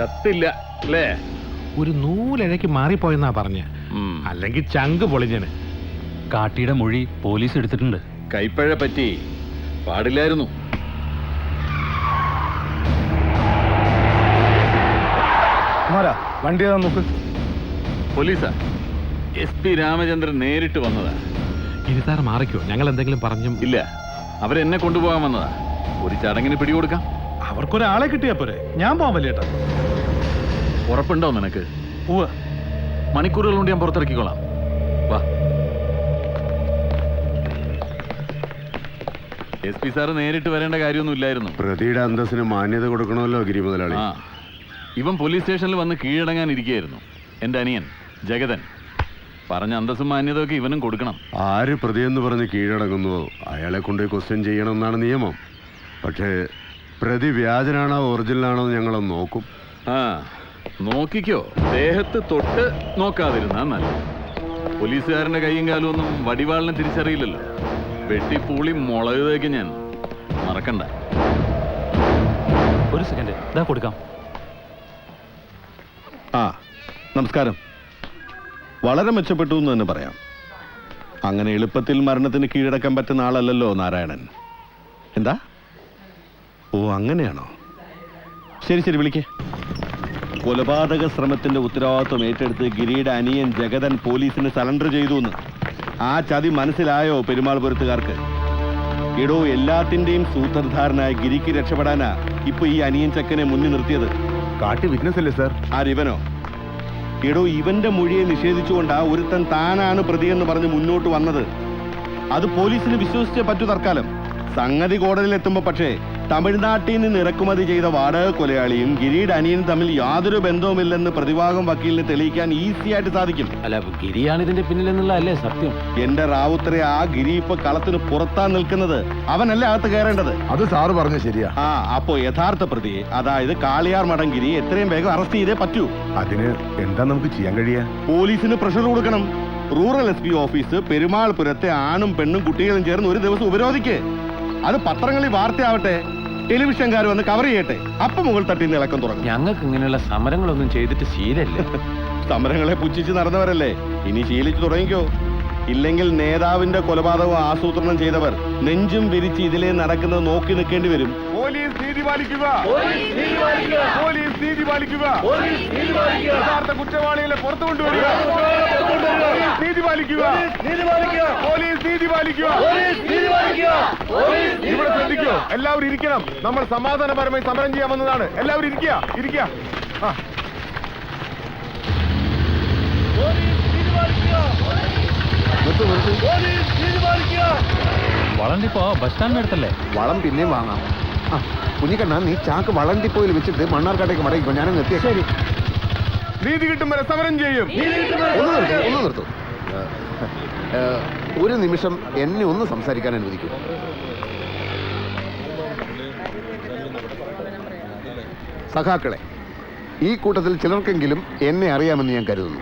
ചത്തില്ല അല്ലേ? ഒരു നൂലിഴയ്ക്ക് മാറിപ്പോയെന്നാ പറഞ്ഞ. അല്ലെങ്കിൽ ചങ്ക് പൊളിഞ്ഞന്. കാട്ടിയുടെ മൊഴി പോലീസ് എടുത്തിട്ടുണ്ട്. കൈപ്പഴ പറ്റി പാടില്ലായിരുന്നു. കുമാരാ വണ്ടി ഏതാ നോക്ക്? പോലീസാ. എസ് പി രാമചന്ദ്രൻ നേരിട്ട് വന്നതാ. ഇരുത്താർ മാറിക്കോ. ഞങ്ങൾ എന്തെങ്കിലും പറഞ്ഞു ഇല്ല. അവരെന്നെ കൊണ്ടുപോകാൻ വന്നതാ. ഒരു ചടങ്ങിന് പിടികൊടുക്കാം. അവർക്കൊരാളെ കിട്ടിയാ പോരെ. ഞാൻ പോവാൻ വലിയേട്ടാ. ഉറപ്പുണ്ടോ നിനക്ക്? ഉവ്വ്. മണിക്കൂറുകൾ കൊണ്ട് ഞാൻ പുറത്തിറക്കിക്കോളാം. വാ. എസ് പി സാറ് നേരിട്ട് വരേണ്ട കാര്യമൊന്നും ഇല്ലായിരുന്നു. പ്രതിയുടെ അന്തസ്സിന് മാന്യത കൊടുക്കണമല്ലോ ഗിരി മുതലാളി. ആ. ഇവൻ പോലീസ് സ്റ്റേഷനിൽ വന്ന് കീഴടങ്ങാൻ ഇരിക്കുകയായിരുന്നു എന്റെ അനിയൻ ജഗതൻ. പറഞ്ഞ അന്തസ്സും മാന്യതയൊക്കെ ഇവനും കൊടുക്കണം. ആര് പ്രതിയെന്ന് പറഞ്ഞ് കീഴടങ്ങുന്നുവോ അയാളെ കൊണ്ട് ക്വസ്റ്റ്യൻ ചെയ്യണമെന്നാണ് നിയമം. പക്ഷേ പ്രതി വ്യാജനാണോ ഒറിജിനലാണോ എന്ന് ഞങ്ങളൊന്ന് നോക്കും. ആ. നോക്കിക്കോ. ദേഹത്ത് തൊട്ട് നോക്കാതിരുന്നാ നല്ല പോലീസുകാരന്റെ കൈയും കാലും ഒന്നും വടിവാളിനെ തിരിച്ചറിയില്ലല്ലോ. വെട്ടിപ്പൂളി മുളക് തേക്ക് ഞാൻ. മറക്കണ്ട. ഒരു സെക്കൻഡ് ഇതാ കൊടുക്കാം. ആ നമസ്കാരം. വളരെ മെച്ചപ്പെട്ടു എന്ന് തന്നെ പറയാം. അങ്ങനെ എളുപ്പത്തിൽ മരണത്തിന് കീഴടക്കാൻ പറ്റുന്ന ആളല്ലല്ലോ നാരായണൻ. എന്താ? ഓ അങ്ങനെയാണോ? ശരി ശരി വിളിക്കേ. കൊലപാതക ശ്രമത്തിന്റെ ഉത്തരവാദിത്വം ഏറ്റെടുത്ത് ഗിരിയുടെ അനിയൻ ജഗതൻ പോലീസിന് സലണ്ടർ ചെയ്തു എന്ന് ആ ചതി മനസ്സിലായോ പെരുമാൾപുരത്തുകാർക്ക് എടോ എല്ലാത്തിന്റെയും സൂത്രധാരനായ ഗിരിക്ക് രക്ഷപ്പെടാനാ ഇപ്പൊ ഈ അനിയൻ ചക്കനെ മുന്നിൽ നിർത്തിയത്. കാട്ടി വിറ്റ്നസ് അല്ലേ സാർ? ആരിവനോ എടോ ഇവന്റെ മൊഴിയെ നിഷേധിച്ചുകൊണ്ടാ ഒരുത്തൻ താനാണ് പ്രതിയെന്ന് പറഞ്ഞ് മുന്നോട്ട് വന്നത്. അത് പോലീസിന് വിശ്വസിച്ചേ പറ്റൂ തർക്കാലം സംഗതി കോടതിയിൽ എത്തുമ്പോ പക്ഷേ തമിഴ്നാട്ടിൽ നിന്ന് ഇറക്കുമതി ചെയ്ത വാടക കൊലയാളിയും ഗിരിയുടെ അനിയനും തമ്മിൽ യാതൊരു ബന്ധവുമില്ലെന്ന് പ്രതിഭാഗം വക്കീലിന് തെളിയിക്കാൻ ഈസി ആയിട്ട് സാധിക്കും. അല്ല ഗിരിയാണ് ഇതിന്റെ പിന്നിലെന്നുള്ള അല്ലേ സത്യം? എന്റെ റാവുത്തരെ ആ ഗിരി ഇപ്പൊ കളത്തിന് പുറത്താ നിൽക്കുന്നത്. അവനല്ലേ അകത്ത് കയറേണ്ടത്? അത് സാറ് പറഞ്ഞ ശരിയാ. ആ അപ്പോ യഥാർത്ഥ പ്രതിയെ അതായത് കാളിയാർ മടങ്കിരി ഗിരി എത്രയും വേഗം അറസ്റ്റ് ചെയ്തേ പറ്റൂ. അതിന് എന്താ നമുക്ക് ചെയ്യാൻ കഴിയാ പോലീസിന് പ്രഷർ കൊടുക്കണം. റൂറൽ എസ് പി ഓഫീസ് പെരുമാൾപുരത്തെ ആണും പെണ്ണും കുട്ടികളും ചേർന്ന് ഒരു ദിവസം ഉപരോധിക്കേ. അത് പത്രങ്ങളിൽ വാർത്തയാവട്ടെ. ടെലിവിഷൻകാർ വന്ന് കവർ ചെയ്യട്ടെ? അപ്പൊ മുകൾ തട്ടി നിന്ന് ഇളക്കം തുടങ്ങും ഞങ്ങൾക്ക് ഇങ്ങനെയുള്ള സമരങ്ങളൊന്നും ചെയ്തിട്ട് ശീലല്ലേ സമരങ്ങളെ പുച്ഛിച്ച് നടന്നവരല്ലേ? ഇനി ശീലിച്ചു തുടങ്ങിക്കോ. ഇല്ലെങ്കിൽ നേതാവിന്റെ കൊലപാതകവും ആസൂത്രണം ചെയ്തവർ നെഞ്ചും വിരിച്ച് ഇതിലേ നടക്കുന്നത് നോക്കി നിൽക്കേണ്ടി വരും. പോലീസ് നീതി പാലിക്കുക പോലീസ് നീതി പാലിക്കുക യഥാർത്ഥ കുറ്റവാളികളെ പുറത്തു കൊണ്ടുവരിക പോലീസ് നീതി പാലിക്കുക പോലീസ് നീതി പാലിക്കുക ഇവിടെ ശ്രദ്ധിക്കൂ എല്ലാവരും ഇരിക്കണം നമ്മൾ സമാധാനപരമായി സമരം ചെയ്യാമെന്നതാണ് എല്ലാവരും ഇരിക്കുക ഇരിക്കുക ആ വളണ്ടിപ്പോ ബസ് സ്റ്റാൻഡ് അടുത്തല്ലേ വളം പിന്നെയും വാങ്ങാം ആ കുഞ്ഞിക്കണ്ണ നീ ചാക്ക് വളന്തിപ്പോയിൽ വെച്ചിട്ട് മണ്ണാർക്കാട്ടേക്ക് മടങ്ങിക്കോ. ഞാനങ്ങ് എത്തിയ ശരി. നീതി കിട്ടും വരെ സമരം ചെയ്യും. ഒന്ന് നിർത്തൂ ഒന്ന് നിർത്തൂ. ഒരു നിമിഷം എന്നെ ഒന്ന് സംസാരിക്കാൻ അനുവദിക്കൂ. സഖാക്കളെ ഈ കൂട്ടത്തിൽ ചിലർക്കെങ്കിലും എന്നെ അറിയാമെന്ന് ഞാൻ കരുതുന്നു.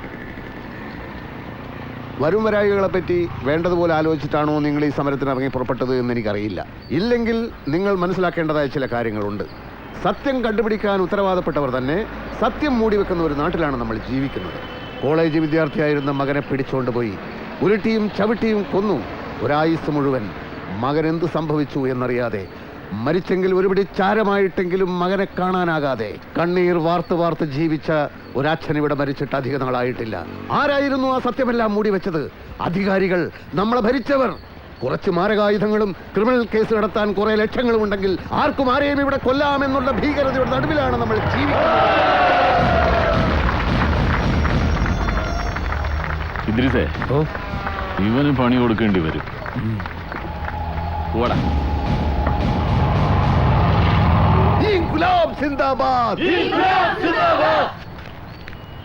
വരും വരായികളെ പറ്റി വേണ്ടതുപോലെ ആലോചിച്ചിട്ടാണോ നിങ്ങൾ ഈ സമരത്തിന് ഇറങ്ങി പുറപ്പെട്ടത് എന്ന് എനിക്കറിയില്ല ഇല്ലെങ്കിൽ നിങ്ങൾ മനസ്സിലാക്കേണ്ടതായ ചില കാര്യങ്ങളുണ്ട്. സത്യം കണ്ടുപിടിക്കാൻ ഉത്തരവാദപ്പെട്ടവർ തന്നെ സത്യം മൂടിവെക്കുന്ന ഒരു നാട്ടിലാണ് നമ്മൾ ജീവിക്കുന്നത്. കോളേജ് വിദ്യാർത്ഥിയായിരുന്ന മകനെ പിടിച്ചുകൊണ്ട് പോയി. ഉരുട്ടിയും ചവിട്ടിയും കൊന്നു. ഒരായുസ് മുഴുവൻ മകൻ എന്ത് സംഭവിച്ചു എന്നറിയാതെ മരിച്ചെങ്കിൽ ഒരുപിടി ചാരമായിട്ടെങ്കിലും മകനെ കാണാനാകാതെ കണ്ണീർ വാർത്ത് വാർത്ത് ജീവിച്ച ഒരച്ഛൻ ഇവിടെ മരിച്ചിട്ട് അധിക നാളായിട്ടില്ല. ആരായിരുന്നു ആ സത്യമെല്ലാം മൂടി വെച്ചത്? അധികാരികൾ നമ്മളെ ഭരിച്ചവർ. കുറച്ച് മാരകായുധങ്ങളും ക്രിമിനൽ കേസ് നടത്താൻ കുറെ ലക്ഷ്യങ്ങളും ഉണ്ടെങ്കിൽ ആർക്കും ആരെയും ഇവിടെ കൊല്ലാമെന്നുള്ള ഭീകരതയുടെ നടുവിലാണ് നമ്മൾ ജീവിക്കുന്നത്. ഇവന് പണി കൊടുക്കേണ്ടി വരും. പോടാ. ഇൻക്ലാബ് സിന്ദാബാദ്.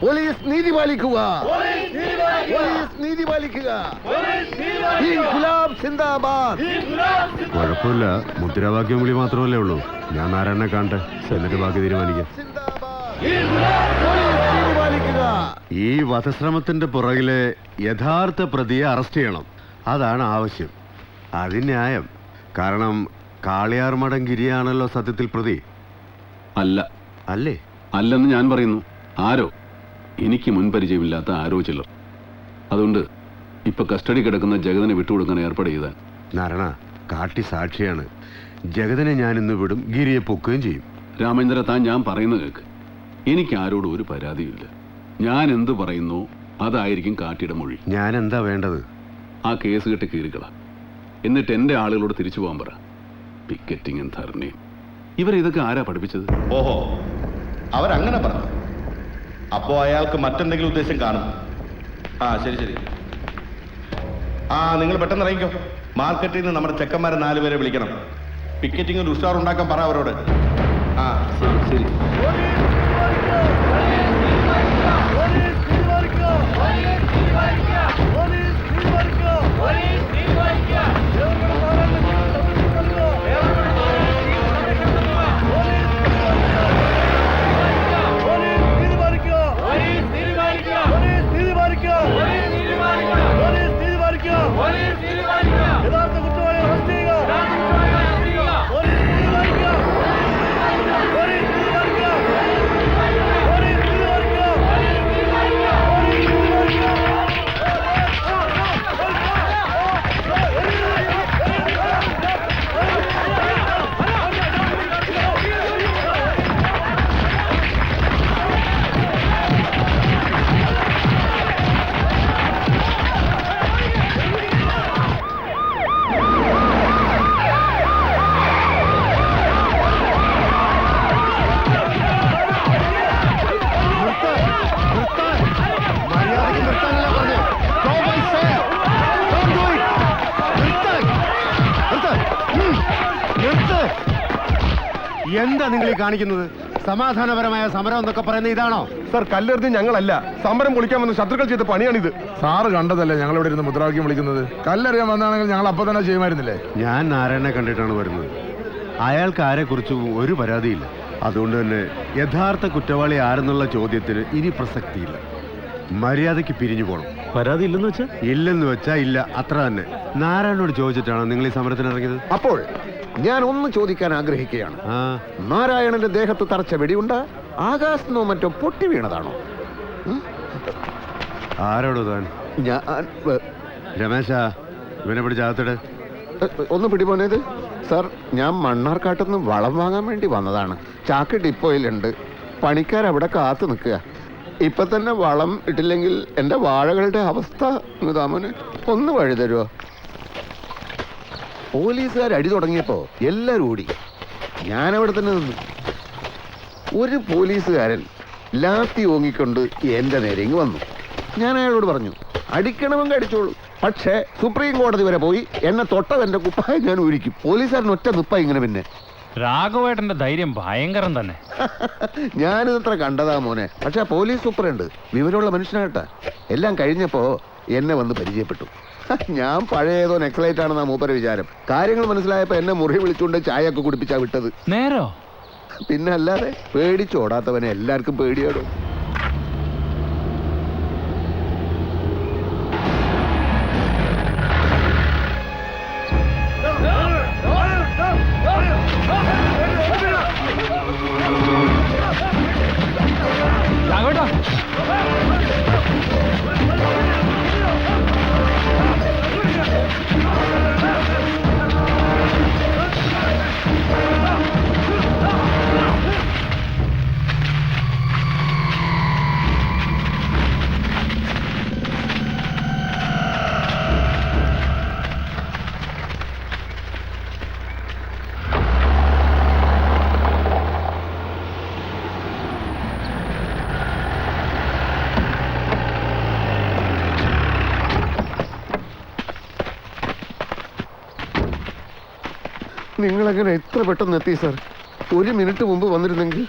പോലീസ് നീതി പാലിക്കുക. പോലീസ് നീതി പാലിക്കുക. ഇൻകുലാബ് സിന്ദാബാദ്. കുഴപ്പമില്ല. മുദ്രാവാക്യം വിളി മാത്രമല്ലേ ഉള്ളൂ. ഞാൻ നാരായണനെ കാണട്ടെ. എന്നിട്ട് ബാക്കി തീരുമാനിക്കാം. ഈ വധശ്രമത്തിന്റെ പുറകിലെ യഥാർത്ഥ പ്രതിയെ അറസ്റ്റ് ചെയ്യണം. അതാണ് ആവശ്യം. അത് ന്യായം കാരണം കാളിയാർ മടം ഗിരിയാണല്ലോ സത്യത്തിൽ പ്രതി. അല്ല. അല്ലേ? അല്ലെന്ന് ഞാൻ പറയുന്നു. ആരോ? എനിക്ക് മുൻപരിചയമില്ലാത്ത ആരോ ചിലർ. അതുകൊണ്ട് ഇപ്പൊ കസ്റ്റഡി കിടക്കുന്ന ജഗതിനെ വിട്ടുകൊടുക്കാൻ ഏർപ്പാട് ചെയ്താൽ നാരണ കാട്ടി സാക്ഷിയാണ്. ജഗതിനെ ഞാൻ ഇന്ന് വിടും ഗിരിയെ പൊക്കുകയും ചെയ്യും. രാമേന്ദ്ര താൻ ഞാൻ പറയുന്നത് കേൾക്ക് എനിക്ക് ആരോടും ഒരു പരാതിയില്ല ഞാൻ എന്ത് പറയുന്നു അതായിരിക്കും കാട്ടിയുടെ മൊഴി. ഞാൻ എന്താ വേണ്ടത്? ആ കേസ് കെട്ടി കീറുകള എന്നിട്ട് എന്റെ ആളുകളോട് തിരിച്ചു പോകാൻ പറ. പിക്കറ്റിങ്ങും ധർണയും ഇവർ ഇതൊക്കെ ആരാ പഠിപ്പിച്ചത്? ഓഹോ അവരങ്ങനെ പറഞ്ഞു. അപ്പോ അയാൾക്ക് മറ്റെന്തെങ്കിലും ഉദ്ദേശം കാണും. ആ ശരി ശരി. ആ നിങ്ങൾ പെട്ടെന്ന് ഇറങ്ങിക്കോ. മാർക്കറ്റിൽ നിന്ന് നമ്മുടെ ചെക്കന്മാരെ നാലുപേരെ വിളിക്കണം. പിക്കറ്റിംഗ് ഒരു ഉഷാർ ഉണ്ടാക്കാൻ പറ അവരോട്. ആ ശരി ശരി. എന്താ നിങ്ങൾ ഈ കാണിക്കുന്നത്? സമാധാനപരമായ സമരം എന്നൊക്കെ പറയുന്നത് ഇതാണോ? സർ കല്ലെറിഞ്ഞ് ഞങ്ങളല്ല. സമരം പൊളിക്കാമെന്ന് ശത്രുക്കൾ ചെയ്ത പണിയാണിത്. സാറ് കണ്ടതല്ലേ ഞങ്ങൾ ഇവിടെ ഇരുന്ന് മുദ്രാവാക്യം വിളിക്കുന്നത്? കല്ലെറിയാൻ വന്നാണെങ്കിൽ ഞങ്ങൾ അപ്പൊ തന്നെ ചെയ്യുമായിരുന്നില്ലേ? ഞാൻ നാരായണനെ കണ്ടിട്ടാണ് വരുന്നത്. അയാൾക്ക് ആരെക്കുറിച്ചും ഒരു പരാതിയില്ല. അതുകൊണ്ട് തന്നെ യഥാർത്ഥ കുറ്റവാളി ആരെന്നുള്ള ചോദ്യത്തിന് ഇനി പ്രസക്തിയില്ല. മര്യാദയ്ക്ക് പിരിഞ്ഞു പോകണം പരാതി ഇല്ലെന്ന് വെച്ചാ? ഇല്ലെന്ന് വെച്ചാ ഇല്ല. അത്ര തന്നെ. നാരായണനോട് ചോദിച്ചിട്ടാണ് നിങ്ങൾ ഈ സമരത്തിന് ഇറങ്ങിയത്? അപ്പോൾ ഞാൻ ഒന്ന് ചോദിക്കാൻ ആഗ്രഹിക്കുകയാണ്. നാരായണന്റെ ദേഹത്ത് തറച്ച വെടിയുണ്ട ആകാശത്തോ മറ്റോ പൊട്ടി വീണതാണോ? ആരോടോ താൻ? ഞാൻ രമേശ ഇവനെ പിടിച്ച് അകത്തിട്. ഒന്ന് പിടിപോനേത് സാർ ഞാൻ മണ്ണാർക്കാട്ടുനിന്ന് വളം വാങ്ങാൻ വേണ്ടി വന്നതാണ്. ചാക്ക് ഡിപ്പോയിലുണ്ട്. പണിക്കാരവിടെ കാത്തു നിൽക്കുക. ഇപ്പൊ തന്നെ വളം ഇട്ടില്ലെങ്കിൽ എന്റെ വാഴകളുടെ അവസ്ഥ താമോന് ഒന്ന് വഴി തരുമോ പോലീസുകാർ അടി തുടങ്ങിയപ്പോ എല്ലാരും ഓടി. ഞാൻ അവിടെ തന്നെ നിന്നു. ഒരു പോലീസുകാരൻ ലാത്തി ഓങ്ങിക്കൊണ്ട് എന്റെ നേരെ ഇങ്ങ് വന്നു. ഞാൻ അയാളോട് പറഞ്ഞു അടിക്കണമെങ്കിൽ അടിച്ചോളൂ. പക്ഷേ സുപ്രീം കോടതി വരെ പോയി എന്നെ തൊട്ടതെന്റെ കുപ്പായ ഞാൻ ഒഴിക്കും പോലീസുകാരൻ ഒറ്റ നിപ്പ ഇങ്ങനെ പിന്നെ. രാഘവേട്ടന്റെ ധൈര്യം ഭയങ്കരം തന്നെ. ഞാനിതത്ര കണ്ടതാ മോനെ. പക്ഷെ പോലീസ് സൂപ്പറുണ്ട് വിവരമുള്ള മനുഷ്യനായിട്ടാ. എല്ലാം കഴിഞ്ഞപ്പോ എന്നെ വന്ന് പരിചയപ്പെട്ടു. ഞാൻ പഴയതോ നെക്ലൈറ്റ് ആണെന്നാ മൂപ്പര വിചാരം. കാര്യങ്ങൾ മനസ്സിലായപ്പോ എന്നെ മുറി വിളിച്ചുകൊണ്ട് ചായ ഒക്കെ കുടിപ്പിച്ചാ വിട്ടത്. നേരോ? പിന്നെ അല്ലാതെ പേടിച്ചോടാത്തവനെ എല്ലാവർക്കും പേടിയാടും. നിങ്ങളെങ്ങനെ എത്ര പെട്ടെന്ന് എത്തി സാർ? ഒരു മിനിറ്റ് മുമ്പ് വന്നിരുന്നെങ്കിൽ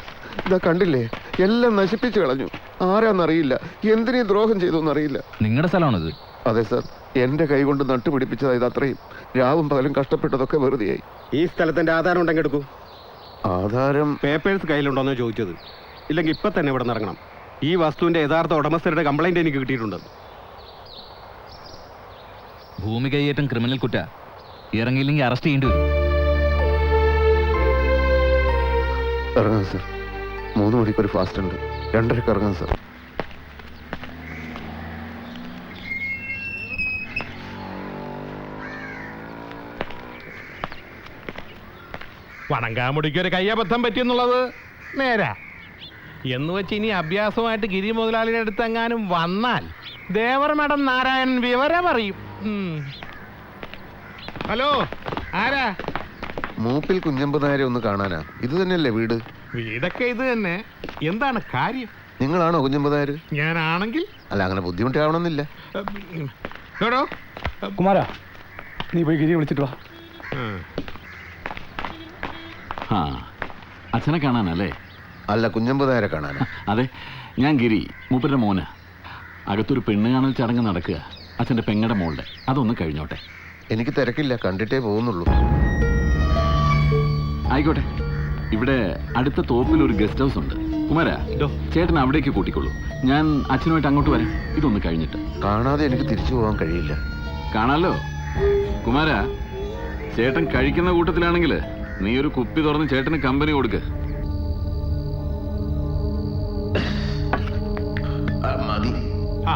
ഇതാ കണ്ടില്ലേ? എല്ലാം നശിപ്പിച്ചു കളഞ്ഞു. ആരാന്നറിയില്ല. എന്തിനീ ദ്രോഹം ചെയ്തു എന്നറിയില്ല നിങ്ങളുടെ സ്ഥലമാണിത്? അതെ സാർ. എന്റെ കൈ കൊണ്ട് നട്ടുപിടിപ്പിച്ചതാ അത്രയും. രാവും പകലും കഷ്ടപ്പെട്ടതൊക്കെ വെറുതെയായി. ഈ സ്ഥലത്തിന്റെ ആധാരം ഉണ്ടെങ്കിൽ എടുക്കൂ. ആധാരം? പേപ്പേഴ്സ് കയ്യിലുണ്ടോന്ന് ചോദിച്ചത്. ഇല്ലെങ്കിൽ ഇപ്പൊ തന്നെ ഇവിടെ ഇറങ്ങണം. ഈ വസ്തുവിന്റെ യഥാർത്ഥ ഉടമസ്ഥരുടെ കംപ്ലൈന്റ് എനിക്ക് കിട്ടിയിട്ടുണ്ട്. ഭൂമി കൈയേറ്റം ക്രിമിനൽ കുറ്റ. ഇറങ്ങിയില്ലെങ്കിൽ അറസ്റ്റ് ചെയ്യേണ്ടി വരും. ഇറങ്ങാം സാർ. മൂന്ന് മണിക്കൊരു ഫാസ്റ്റ് ഉണ്ട്. രണ്ടരക്ക് ഇറങ്ങാം സർ. വണങ്കാമുടിക്ക് ഒരു കയ്യബദ്ധം പറ്റിയെന്നുള്ളത് നേരാ. എന്ന് വെച്ച് ഇനി അഭ്യാസമായിട്ട് ഗിരി മുതലാളിയുടെ അടുത്ത് എങ്ങാനും വന്നാൽ ദേവർ നാരായണൻ വിവരം അറിയും. ഹലോ ആരാ? മൂപ്പിൽ കുഞ്ഞമ്പ് നായരെ ഒന്ന് കാണാനാ. ഇത് തന്നെയല്ലേ വീട്? വീടൊക്കെ ഇത് തന്നെ. എന്താണ് കാര്യം? നിങ്ങളാണോ കുഞ്ഞമ്പ് നായർ? ഞാനാണെങ്കിൽ? അല്ല അങ്ങനെ ബുദ്ധിമുട്ടാവണമെന്നില്ല. കുമാരാ നീ പോയി ഗിരി വിളിച്ചിട്ട് വാ. ആ അച്ഛനെ കാണാനല്ലേ? അല്ല കുഞ്ഞമ്പ് നായരെ കാണാനാ. അതെ ഞാൻ ഗിരി മൂപ്പരുടെ മോന്. അകത്തൊരു പെണ്ണ് കാണൽ ചടങ്ങ് നടക്കുക. അച്ഛന്റെ പെങ്ങടെ മോളുടെ. അതൊന്ന് കഴിഞ്ഞോട്ടെ. എനിക്ക് തിരക്കില്ല കണ്ടിട്ടേ പോകുന്നുള്ളൂ. ആയിക്കോട്ടെ. ഇവിടെ അടുത്ത തോപ്പിൽ ഒരു ഗസ്റ്റ് ഹൗസ് ഉണ്ട്. കുമാരാ ചേട്ടൻ അവിടേക്ക് കൂട്ടിക്കൊള്ളൂ. ഞാൻ അച്ഛനുമായിട്ട് അങ്ങോട്ട് വരാം. ഇതൊന്ന് കഴിഞ്ഞിട്ട്. കാണാതെ എനിക്ക് തിരിച്ചു പോകാൻ കഴിയില്ല. കാണാലോ? കുമാരാ ചേട്ടൻ കഴിക്കുന്ന കൂട്ടത്തിലാണെങ്കിൽ നീ ഒരു കുപ്പി തുറന്ന് ചേട്ടന് കമ്പനി കൊടുക്ക്. മതി. ആ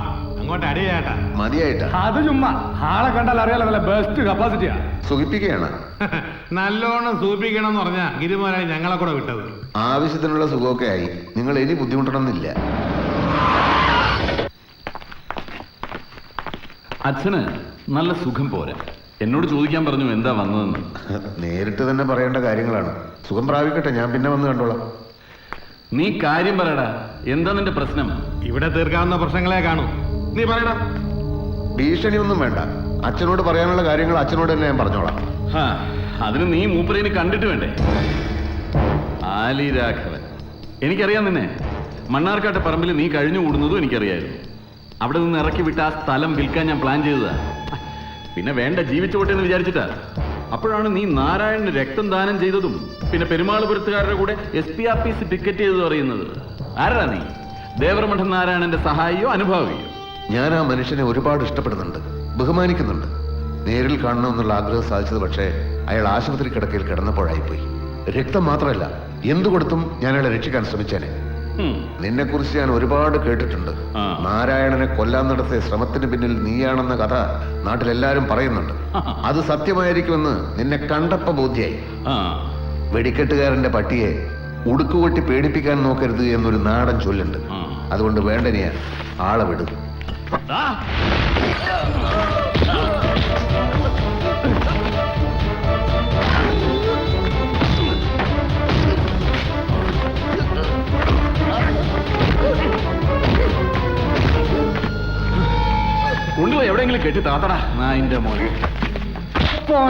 അങ്ങോട്ട് അടിയേട്ടാ. മതിയായിട്ടാ. അത് ചുമ്മാ. ആളെ കണ്ടാൽ അറിയാലോ നല്ല ബെസ്റ്റ് കപ്പാസിറ്റിയാ സുഖിപ്പിക്കുകയാണ്. നല്ലോണം സൂപ്പിക്കണം എന്ന് പറഞ്ഞാ ഗിരിമോനായി ഞങ്ങളെ കൂടെ വിട്ടത്. ആവശ്യത്തിനുള്ള സുഖമൊക്കെ ആയി. നിങ്ങൾ ഇനി ബുദ്ധിമുട്ടണമെന്നില്ല. അച്ഛന് നല്ല സുഖം പോരാ. എന്നോട് ചോദിക്കാൻ പറഞ്ഞു എന്താ വന്നതെന്ന്. നേരിട്ട് തന്നെ പറയേണ്ട കാര്യങ്ങളാണ്. സുഖം പ്രാപിക്കട്ടെ ഞാൻ പിന്നെ വന്ന് കണ്ടോളാം. നീ കാര്യം പറയടാ. എന്താ നിന്റെ പ്രശ്നം? ഇവിടെ തീർക്കാവുന്ന പ്രശ്നങ്ങളെ കാണൂ. നീ പറയടാ. ഭീഷണി ഒന്നും വേണ്ട. അച്ഛനോട് പറയാനുള്ള കാര്യങ്ങൾ അച്ഛനോട് തന്നെ ഞാൻ പറഞ്ഞോളാം. അതിന് നീ മൂപ്പരേനെ കണ്ടിട്ട് വേണ്ടേ? ആലി രാഘവൻ. എനിക്കറിയാം നിന്നെ. മണ്ണാർക്കാട്ടെ പറമ്പിൽ നീ കഴിഞ്ഞു കൂടുന്നതും എനിക്കറിയായിരുന്നു. അവിടെ നിന്ന് ഇറക്കി വിട്ട ആ സ്ഥലം വിൽക്കാൻ ഞാൻ പ്ലാൻ ചെയ്തതാ. പിന്നെ വേണ്ട ജീവിച്ചോട്ടെ എന്ന് വിചാരിച്ചിട്ടാ. അപ്പോഴാണ് നീ നാരായണന് രക്തം ദാനം ചെയ്തതും പിന്നെ പെരുമാളുപുരത്തുകാരുടെ കൂടെ S P R P C ticket ചെയ്തതും അറിയുന്നത്. ആരാ നീ? ദേവരമഠം നാരായണന്റെ സഹായിയോ അനുഭാവിയോ? ഞാൻ ആ മനുഷ്യനെ ഒരുപാട് ഇഷ്ടപ്പെടുന്നുണ്ട് ബഹുമാനിക്കുന്നുണ്ട്. നേരിൽ കാണണമെന്നുള്ള ആഗ്രഹം സാധിച്ചത് പക്ഷേ അയാൾ ആശുപത്രി കിടക്കയിൽ കിടന്നപ്പോഴായിപ്പോയി. രക്തം മാത്രമല്ല എന്തു കൊടുത്തും ഞാൻ അയാളെ രക്ഷിക്കാൻ ശ്രമിച്ചേനെ. നിന്നെ കുറിച്ച് ഞാൻ ഒരുപാട് കേട്ടിട്ടുണ്ട്. നാരായണനെ കൊല്ലാൻ നടത്തിയ ശ്രമത്തിന് പിന്നിൽ നീയാണെന്ന കഥ നാട്ടിലെല്ലാരും പറയുന്നുണ്ട്. അത് സത്യമായിരിക്കുമെന്ന് നിന്നെ കണ്ടപ്പ ബോധ്യായി. വെടിക്കെട്ടുകാരന്റെ പട്ടിയെ ഉടുക്കുകൊട്ടി പേടിപ്പിക്കാൻ നോക്കരുത് എന്നൊരു നാടൻ ചൊല്ലുണ്ട്. അതുകൊണ്ട് വേണ്ടനിയാ ആളെ വിടും. കൊണ്ടുപോയി എവിടെയെങ്കിലും കെട്ടി താത്തടാ. നായിന്റെ മോനെ ദാ,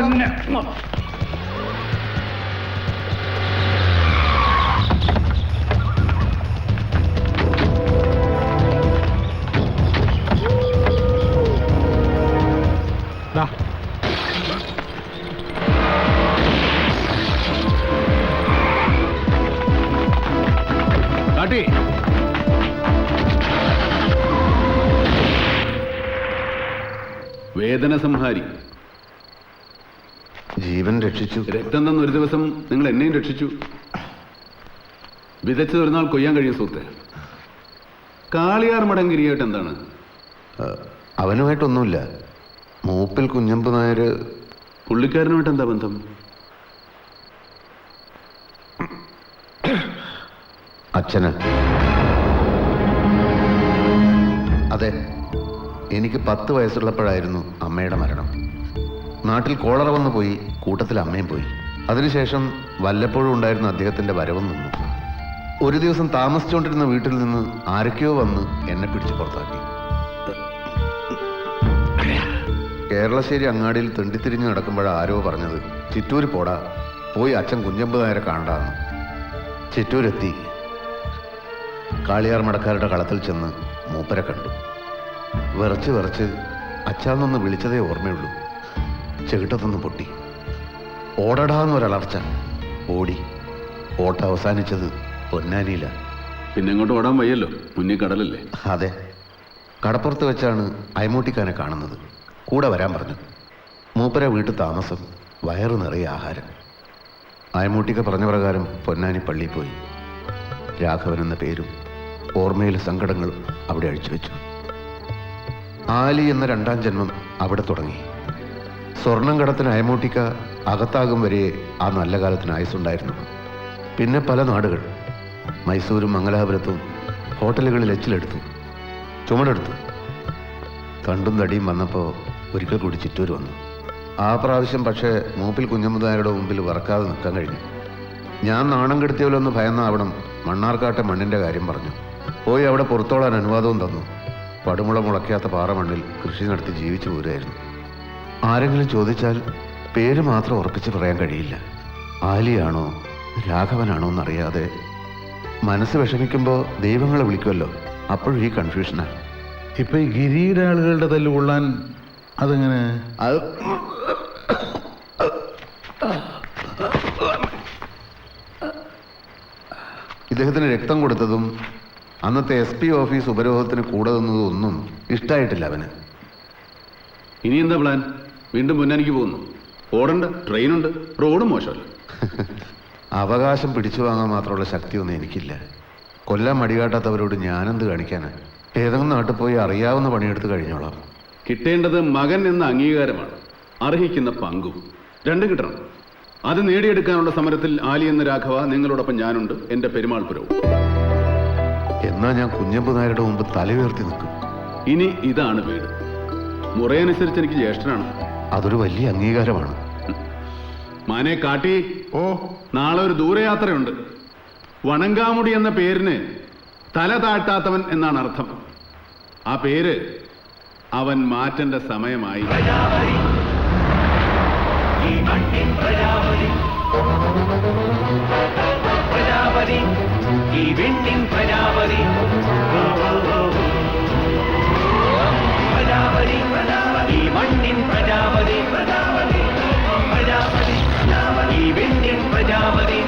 വേദന സംഹാരി. ജീവൻ രക്ഷിച്ചു. രക്തം തന്ന ഒരു ദിവസം നിങ്ങൾ എന്നെയും രക്ഷിച്ചു. വിതച്ചു ഒരു കൊയ്യാൻ കഴിയും സുഹൃത്തെ. കാളിയാർ മടങ്കിരിയായിട്ട് എന്താണ്? അവനുമായിട്ടൊന്നുമില്ല. മൂപ്പിൽ കുഞ്ഞമ്പ് നായർ പുള്ളിക്കാരനുമായിട്ട് എന്താ ബന്ധം? അച്ഛന്. അതെ എനിക്ക് പത്ത് വയസ്സുള്ളപ്പോഴായിരുന്നു അമ്മയുടെ മരണം. നാട്ടിൽ കോളറ വന്നു പോയി കൂട്ടത്തിൽ അമ്മയും പോയി. അതിനുശേഷം വല്ലപ്പോഴും ഉണ്ടായിരുന്ന അദ്ദേഹത്തിന്റെ വരവും നിന്നു. ഒരു ദിവസം താമസിച്ചുകൊണ്ടിരുന്ന വീട്ടിൽ നിന്ന് ആരൊക്കെയോ വന്ന് എന്നെ പിടിച്ചു പുറത്താക്കി. കേരളശ്ശേരി അങ്ങാടിയിൽ തെണ്ടിത്തിരിഞ്ഞ് നടക്കുമ്പോഴാണ് ആരോ പറഞ്ഞത് ചിറ്റൂര് പോടാ പോയി അച്ഛൻ കുഞ്ഞമ്പ് നായരെ കാണണ്ടാന്ന്. ചിറ്റൂരെത്തി. കാളിയാർ മടക്കാരുടെ കളത്തിൽ ചെന്ന് മൂപ്പരെ കണ്ടു. വിറച്ച് വിറച്ച് അച്ഛാന്നൊന്ന് വിളിച്ചതേ ഓർമ്മയുള്ളൂ. ചെകിട്ടത്തൊന്ന് പൊട്ടി. ഓടടാന്നൊരളർച്ച ഓടി. ഓട്ട അവസാനിച്ചത് പൊന്നാനിയില. പിന്നെ ഇങ്ങോട്ട് ഓടാൻ വയ്യല്ലോ. മുന്നിൽ കടലല്ലേ? അതെ. കടപ്പുറത്ത് വെച്ചാണ് അയമൂട്ടിക്കാനെ കാണുന്നത്. കൂടെ വരാൻ പറഞ്ഞു. മൂപ്പര വീട്ടു താമസം. വയറ് നിറയെ ആഹാരം. അയമൂട്ടിക്ക പറഞ്ഞ പ്രകാരം പൊന്നാനി പള്ളിയിൽ പോയി. രാഘവൻ എന്ന പേരും ഓർമ്മയിലെ സങ്കടങ്ങളും അവിടെ അഴിച്ചു വെച്ചു. ആലി എന്ന രണ്ടാം ജന്മം അവിടെ തുടങ്ങി. സ്വർണം കടത്തിന് അയമൂട്ടിക്ക അകത്താകും വരെ ആ നല്ല കാലത്തിന് ആയുസുണ്ടായിരുന്നു പിന്നെ പല നാടുകൾ മൈസൂരും മംഗലാപുരത്തും ഹോട്ടലുകളിൽ എച്ചിലെടുത്തു ചുമടെടുത്തു. കണ്ടും തടിയും വന്നപ്പോൾ ഒരിക്കൽ കൂടി ചിറ്റൂർ വന്നു. ആ പ്രാവശ്യം പക്ഷേ മൂപ്പിൽ കുഞ്ഞമുതാരുടെ മുമ്പിൽ വറക്കാതെ നിൽക്കാൻ കഴിഞ്ഞു. ഞാൻ നാണം കെടുത്തിയവരൊന്ന് ഭയന്നാവണം മണ്ണാർക്കാട്ടെ മണ്ണിന്റെ കാര്യം പറഞ്ഞു. പോയി അവിടെ പുറത്തോളാൻ അനുവാദവും തന്നു. പടുമുള മുളയ്ക്കാത്ത പാറമണ്ണിൽ കൃഷി നടത്തി ജീവിച്ചു പോരായിരുന്നു ആരെങ്കിലും ചോദിച്ചാൽ പേര് മാത്രം ഉറപ്പിച്ച് പറയാൻ കഴിയില്ല. ആലിയാണോ രാഘവനാണോ എന്നറിയാതെ മനസ്സ് വിഷമിക്കുമ്പോൾ ദൈവങ്ങളെ വിളിക്കുമല്ലോ. അപ്പോഴും ഈ കൺഫ്യൂഷനാണ് ഇപ്പൊ ഈ ഗിരിയുടെ ആളുകളുടെ തല്ല് കൊള്ളാൻ അതെങ്ങനെ? അത് ഇദ്ദേഹത്തിന് രക്തം കൊടുത്തതും അന്നത്തെ എസ് പി ഓഫീസ് ഉപരോധത്തിന് കൂടെ നിന്നതും ഒന്നും ഇഷ്ടായിട്ടില്ല അവന്. ഇനി എന്താ പ്ലാൻ വീണ്ടും മുന്നണിക്ക് പോകുന്നു. ഓടണ്ട ട്രെയിനുണ്ട് റോഡ് മോശമല്ല. അവകാശം പിടിച്ചു വാങ്ങാൻ മാത്രമുള്ള ശക്തിയൊന്നും എനിക്കില്ല. കൊല്ലാൻ മടികാട്ടാത്തവരോട് ഞാനെന്ത് കാണിക്കാനാണ് ഏതെങ്കിലും നാട്ടിൽ പോയി അറിയാവുന്ന പണിയെടുത്ത് കഴിഞ്ഞോളാം. കിട്ടേണ്ടത് മകൻ എന്ന അംഗീകാരമാണ്. അർഹിക്കുന്ന പങ്കും. രണ്ടും കിട്ടണം. അത് നേടിയെടുക്കാനുള്ള സമരത്തിൽ ആലി എന്ന രാഘവ നിങ്ങളോടൊപ്പം ഞാനുണ്ട്. എന്റെ പെരുമാൾപുരവും എന്നാ ഞാൻ കുഞ്ഞമ്പ നായരുടെ മുമ്പ് തല ഉയർത്തി നിൽക്കും. ഇനി ഇതാണ് വീട്. മുറയനുസരിച്ച് എനിക്ക് ജ്യേഷ്ഠനാണ്. അതൊരു വലിയ അംഗീകാരമാണ്. മാനെ കാട്ടി ഓ. നാളെ ഒരു ദൂരയാത്രയുണ്ട്. വണങ്കാമുടി എന്ന പേരിന് തല താഴ്ത്താത്തവൻ എന്നാണ് അർത്ഥം. ആ പേര് അവൻ മാറ്റേണ്ട സമയമായി. ഈ വിണ്ണിൻ പ്രജാപതി പ്രജാപതി ഈ മണ്ണിൻ പ്രജാപതി പ്രജാപതി ഈ വിണ്ണിൻ പ്രജാപതി